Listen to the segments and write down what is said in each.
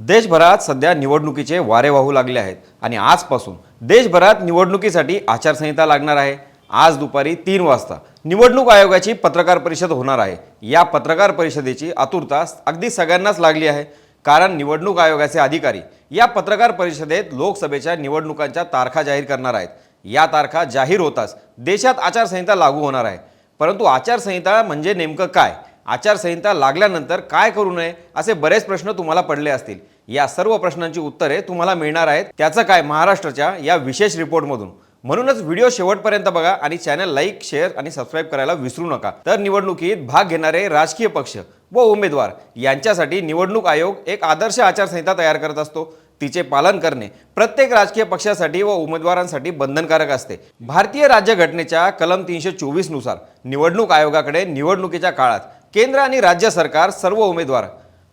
देशभरात सध्या निवडणुकीचे वारे वाहू लागले आहेत आणि आजपासून देशभरात निवडणुकीसाठी आचारसंहिता लागणार आहे. आज दुपारी तीन वाजता निवडणूक आयोगाची पत्रकार परिषद होणार आहे. या पत्रकार परिषदेची आतुरता अगदी सगळ्यांनाच लागली आहे. कारण निवडणूक आयोगाचे अधिकारी या पत्रकार परिषदेत लोकसभेच्या निवडणुकांच्या तारखा जाहीर करणार आहेत. या तारखा जाहीर होताच देशात आचारसंहिता लागू होणार आहे. परंतु आचारसंहिता म्हणजे नेमकं काय? आचारसंहिता लागल्यानंतर काय करू नये असे बरेच प्रश्न तुम्हाला पडले असतील. या सर्व प्रश्नांची उत्तरे तुम्हाला मिळणार आहेत. त्याचं काय? महाराष्ट्राच्या या विशेष रिपोर्टमधून. म्हणूनच व्हिडिओ शेवटपर्यंत बघा आणि चॅनल लाईक शेअर आणि सबस्क्राईब करायला विसरू नका. तर निवडणुकीत भाग घेणारे राजकीय पक्ष व उमेदवार यांच्यासाठी निवडणूक आयोग एक आदर्श आचारसंहिता तयार करत असतो. तिचे पालन करणे प्रत्येक राजकीय पक्षासाठी व उमेदवारांसाठी बंधनकारक असते. भारतीय राज्यघटनेच्या कलम तीनशे चोवीसनुसार निवडणूक आयोगाकडे निवडणुकीच्या काळात केंद्र आणि राज्य सरकार सर्व उमेदवार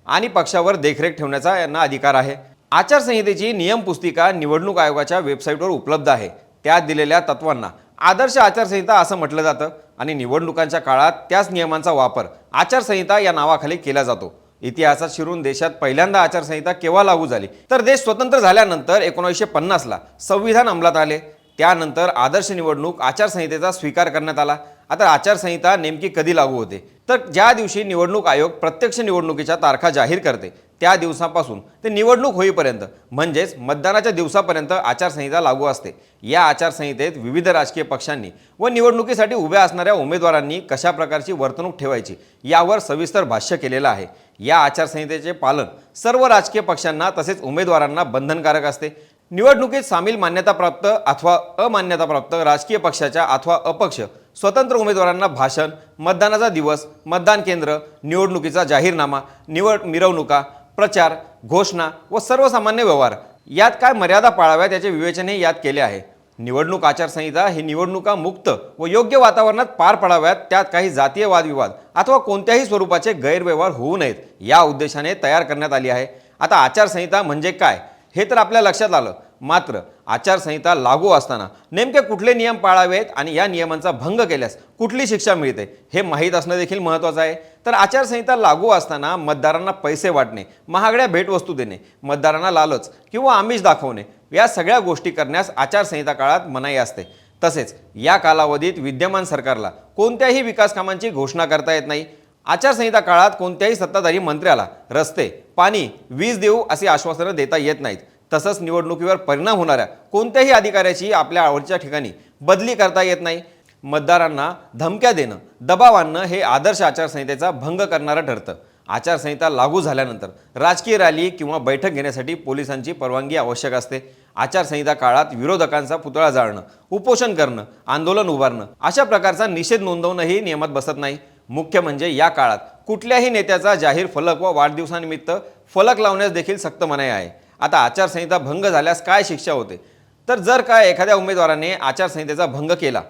आणि पक्षावर देखरेख ठेवण्याचा यांना अधिकार आहे. आचारसंहितेची नियम पुस्तिका निवडणूक आयोगाच्या वेबसाईटवर उपलब्ध आहे. त्यात दिलेल्या तत्वांना आदर्श आचारसंहिता असं म्हटलं जातं आणि निवडणुकांच्या काळात त्याच नियमांचा वापर आचारसंहिता या नावाखाली केला जातो. इतिहासात शिरून देशात पहिल्यांदा आचारसंहिता केव्हा लागू झाली? तर देश स्वतंत्र झाल्यानंतर एकोणीसशे पन्नासला संविधान अंमलात आले. त्यानंतर आदर्श निवडणूक आचारसंहितेचा स्वीकार करण्यात आला. आता आचारसंहिता नेमकी कधी लागू होते? तर ज्या दिवशी निवडणूक आयोग प्रत्यक्ष निवडणुकीच्या तारखा जाहीर करते त्या दिवसापासून ते निवडणूक होईपर्यंत म्हणजेच मतदानाच्या दिवसापर्यंत आचारसंहिता लागू असते. या आचारसंहितेत विविध राजकीय पक्षांनी व निवडणुकीसाठी उभ्या असणाऱ्या उमेदवारांनी कशा प्रकारची वर्तणूक ठेवायची यावर सविस्तर भाष्य केलेलं आहे. या आचारसंहितेचे पालन सर्व राजकीय पक्षांना तसेच उमेदवारांना बंधनकारक असते. निवडणुकीत सामील मान्यताप्राप्त अथवा अमान्यताप्राप्त राजकीय पक्षाच्या अथवा अपक्ष स्वतंत्र उमेदवारांना भाषण मतदानाचा दिवस मतदान केंद्र निवडणुकीचा जाहीरनामा निवड मिरवणुका प्रचार घोषणा व सर्वसामान्य व्यवहार. यात काय मर्यादा पाळाव्यात याचे विवेचनही यात केले आहे. निवडणूक आचारसंहिता ही निवडणुका मुक्त व योग्य वातावरणात पार पडाव्यात त्यात काही जातीय वादविवाद अथवा कोणत्याही स्वरूपाचे गैरव्यवहार होऊ नयेत या उद्देशाने तयार करण्यात आली आहे. आता आचारसंहिता म्हणजे काय? हे तर आपल्या लक्षात आलं. मात्र आचारसंहिता लागू असताना नेमके कुठले नियम पाळावेत आणि या नियमांचा भंग केल्यास कुठली शिक्षा मिळते हे माहीत असणं देखील महत्त्वाचं आहे. तर आचारसंहिता लागू असताना मतदारांना पैसे वाटणे महागड्या भेटवस्तू देणे मतदारांना लालच किंवा आमिष दाखवणे या सगळ्या गोष्टी करण्यास आचारसंहिता काळात मनाई असते. तसेच या कालावधीत विद्यमान सरकारला कोणत्याही विकास कामांची घोषणा करता येत नाही. आचारसंहिता काळात कोणत्याही सत्ताधारी मंत्र्याला रस्ते पाणी वीज देऊ अशी आश्वासनं देता येत नाहीत. तसंच निवडणुकीवर परिणाम होणाऱ्या कोणत्याही अधिकाऱ्याची आपल्या आवडीच्या ठिकाणी बदली करता येत नाही. मतदारांना धमक्या देणं दबाव आणणं हे आदर्श आचारसंहितेचा भंग करणारं ठरतं. आचारसंहिता लागू झाल्यानंतर राजकीय रॅली किंवा बैठक घेण्यासाठी पोलिसांची परवानगी आवश्यक असते. आचारसंहिता काळात विरोधकांचा पुतळा जाळणं उपोषण करणं आंदोलन उभारणं अशा प्रकारचा निषेध नोंदवणंही नियमात बसत नाही. मुख्य म्हणजे या काळात कुठल्याही नेत्याचा जाहीर फलक व वाढदिवसानिमित्त फलक लावण्यास देखील सक्त मनाई आहे. आता आचारसंहिता भंग झाल्यास काय शिक्षा होते? तर जर का एखाद्या उमेदवाराने आचारसंहितेचा भंग केला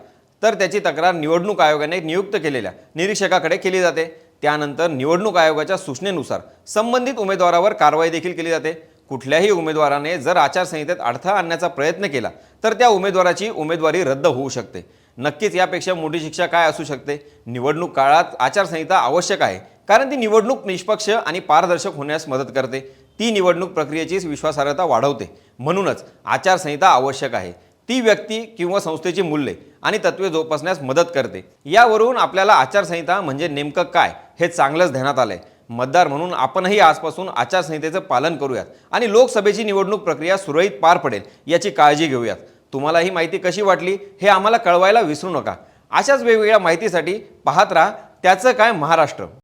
तर त्याची तक्रार निवडणूक आयोगाने नियुक्त केलेल्या निरीक्षकाकडे केली जाते. त्यानंतर निवडणूक आयोगाच्या सूचनेनुसार संबंधित उमेदवारावर कारवाई देखील केली जाते. कुठल्याही उमेदवाराने जर आचारसंहितेत अडथळा आणण्याचा प्रयत्न केला तर त्या उमेदवाराची उमेदवारी रद्द होऊ शकते. नक्कीच यापेक्षा मोठी शिक्षा काय असू शकते? निवडणूक काळात आचारसंहिता आवश्यक आहे. कारण ती निवडणूक निष्पक्ष आणि पारदर्शक होण्यास मदत करते. ती निवडणूक प्रक्रियेची विश्वासार्हता वाढवते. म्हणूनच आचारसंहिता आवश्यक आहे. ती व्यक्ती किंवा संस्थेची मूल्ये आणि तत्वे जोपासण्यास मदत करते. यावरून आपल्याला आचारसंहिता म्हणजे नेमकं काय हे चांगलंच ध्यानात आलंय. मतदार म्हणून आपणही आजपासून आचारसंहितेचं पालन करूयात आणि लोकसभेची निवडणूक प्रक्रिया सुरळीत पार पडेल याची काळजी घेऊयात. तुम्हाला ही माहिती कशी वाटली हे आम्हाला कळवायला विसरू नका. अशाच वेगवेगळ्या माहितीसाठी पाहत राहा त्याचं काय महाराष्ट्र.